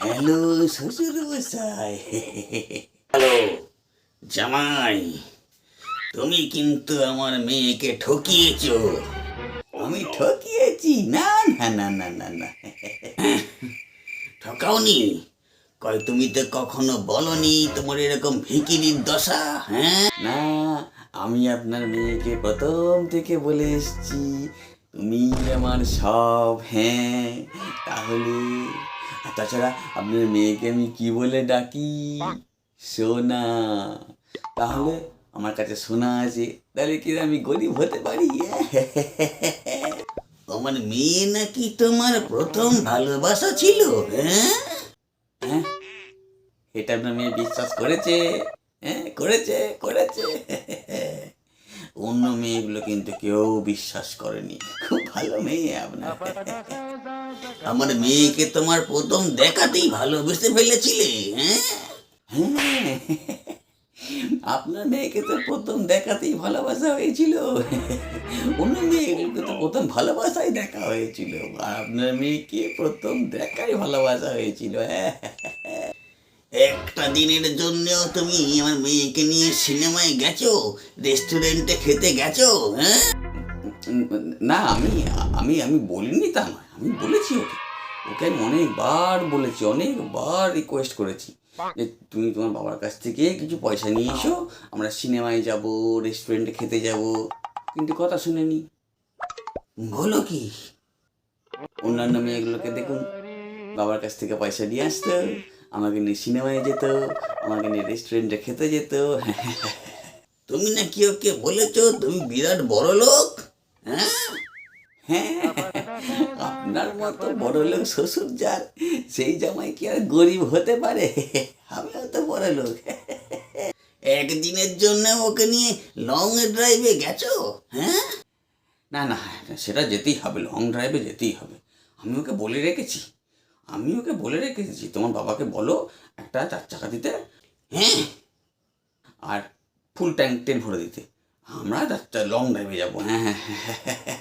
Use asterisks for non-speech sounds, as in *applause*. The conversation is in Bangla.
হ্যালো শ্বশুর মশাই হ্যালো। জামাই তুমি কিন্তু আমার মেয়েকে ঠকিয়েছ। আমি ঠকিয়েছি? না না না না না না। ঠকাওনি? কয় তুমি তো কখনো বলনি তোমার এরকম ভিকিরির দশা হ্যাঁ? না আমি আপনার মেয়েকে প্রথম থেকে বলে এসছি। তুমি আমার সব হ্যাঁ তাহলে আর তাছাড়া আপনার মেয়েকে আমি কি বলে ডাকি? সোনা। তাহলে আমার কাছে সোনা আছে। তাহলে কি আমি গরিব হতে পারি? *laughs* আমার মেয়ে নাকি তোমার প্রথম ভালোবাসা ছিল হ্যাঁ? হ্যাঁ? এটা আপনার মেয়ে বিশ্বাস করেছে। হ্যাঁ করেছে করেছে। *laughs* অন্য মেয়েগুলো কিন্তু কেউ বিশ্বাস করেনি। খুব ভালো মেয়ে আপনার আমার মেয়েকে তোমার প্রথম দেখাতেই ভালোবেসে ফেলেছিলে হ্যাঁ? হ্যাঁ। আপনার মেয়েকে তো প্রথম দেখাতেই ভালোবাসা হয়েছিল। অন্য মেয়েগুলোকে তো প্রথম ভালোবাসাই দেখা হয়েছিল। আপনার মেয়েকে প্রথম দেখাই ভালোবাসা হয়েছিল। হ্যাঁ একটা দিনের জন্যও তুমি আমার মেয়েকে নিয়ে সিনেমায় গেছো? রেস্টুরেন্টে খেতে গেছো? হ্যাঁ? না, আমি আমি আমি বলিনি তা নয়, আমি বলেছি ওকে। ওকে আমি অনেকবার বলেছি, অনেকবার রিকোয়েস্ট করেছি যে তুমি তোমার বাবার কাছ থেকে কিছু পয়সা নিয়ে এসো আমরা সিনেমায় যাব রেস্টুরেন্টে খেতে যাব, কিন্তু কথা শুনেনি। বলো কি? অন্যান্য মেয়েগুলোকে দেখুন, বাবার কাছ থেকে পয়সা নিয়ে আসতো, আমাকে নিয়ে সিনেমায় যেত, আমাকে নিয়ে রেস্টুরেন্টে খেতে যেত। *laughs* তুমি না নাকি ওকে বলেছ, তুমি বিরাট বড় লোক হ্যাঁ? আপনার মতো বড় লোক শ্বশুর যার সেই জামাই কি আর গরিব হতে পারে? আমিও তো বড় লোক একদিনের জন্য ওকে নিয়ে লং ড্রাইভে গেছো? হ্যাঁ? না না, সেটা যেতেই হবে লং ড্রাইভে যেতেই হবে। আমি ওকে বলে রেখেছি। আমি ওকে বলে রেখেছি, তোমার বাবাকে বলো একটা চার চাকা দিতে। হ্যাঁ? আর ফুল ট্যাঙ্ক টেন ভরে দিতে। আমরা লং ড্রাইভে যাব হ্যাঁ হ্যাঁ হ্যাঁ হ্যাঁ।